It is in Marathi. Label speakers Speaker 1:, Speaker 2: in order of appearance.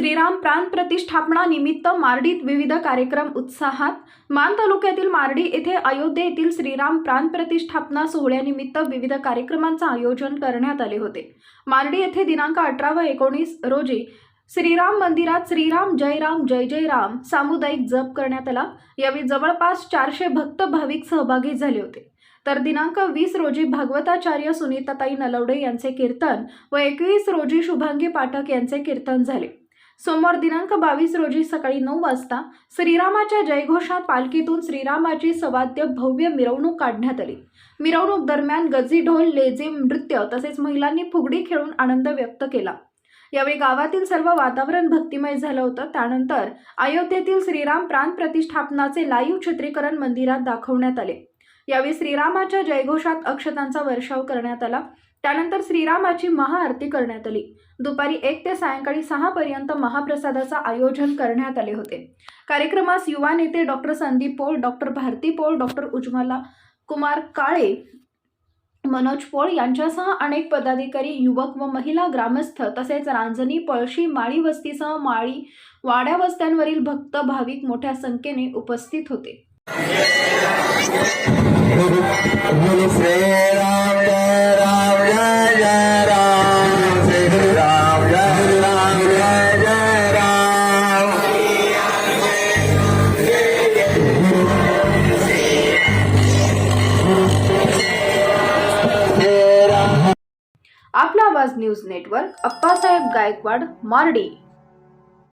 Speaker 1: श्रीराम प्राण प्रतिष्ठापना निमित्त मार्डीत विविध कार्यक्रम उत्साहात मान तालुक्यातील मार्डी येथे अयोध्ये येथील श्रीराम प्राण प्रतिष्ठापना सोहळ्यानिमित्त विविध कार्यक्रमांचं आयोजन करण्यात आले होते. मार्डी येथे दिनांक अठरा व एकोणीस रोजी श्रीराम मंदिरात श्रीराम जय राम जय जय राम सामुदायिक जप करण्यात आला. यावेळी जवळपास चारशे भक्त भाविक सहभागी झाले होते. तर दिनांक वीस रोजी भागवताचार्य सुनीताताई नलवडे यांचे कीर्तन व एकवीस रोजी शुभांगी पाठक यांचे कीर्तन झाले. सोमवार दिनांक बावीस रोजी सकाळी नऊ वाजता श्रीरामाच्या जयघोषात पालखीतून श्रीरामाची सवाद्य भव्य मिरवणूक काढण्यात आली. मिरवणूक दरम्यान गजी ढोल लेझिम नृत्य तसेच महिलांनी फुगडी खेळून आनंद व्यक्त केला. यावेळी गावातील सर्व वातावरण भक्तिमय झालं होतं. त्यानंतर अयोध्येतील श्रीराम प्राण प्रतिष्ठापनाचे लाईव्ह चित्रीकरण मंदिरात दाखवण्यात आले. यावेळी श्रीरामाच्या जयघोषात अक्षतांचा वर्षाव करण्यात आला. त्यानंतर श्रीरामाची महाआरती करण्यात आली. दुपारी एक ते सायंकाळी सहापर्यंत महाप्रसादाचं आयोजन करण्यात आले होते. कार्यक्रमास युवा नेते doctor Sandeep Pol doctor Bharati Pol doctor Ujjwala Kumar Kale Manoj Pol यांच्यासह अनेक पदाधिकारी युवक व महिला ग्रामस्थ तसेच रांजणी पळशी माळी वस्तीसह माळी वाड्या वस्त्यांवरील भक्त भाविक मोठ्या संख्येने उपस्थित होते. आपला आवाज न्यूज नेटवर्क अप्पासाहेब गायकवाड मार्डी.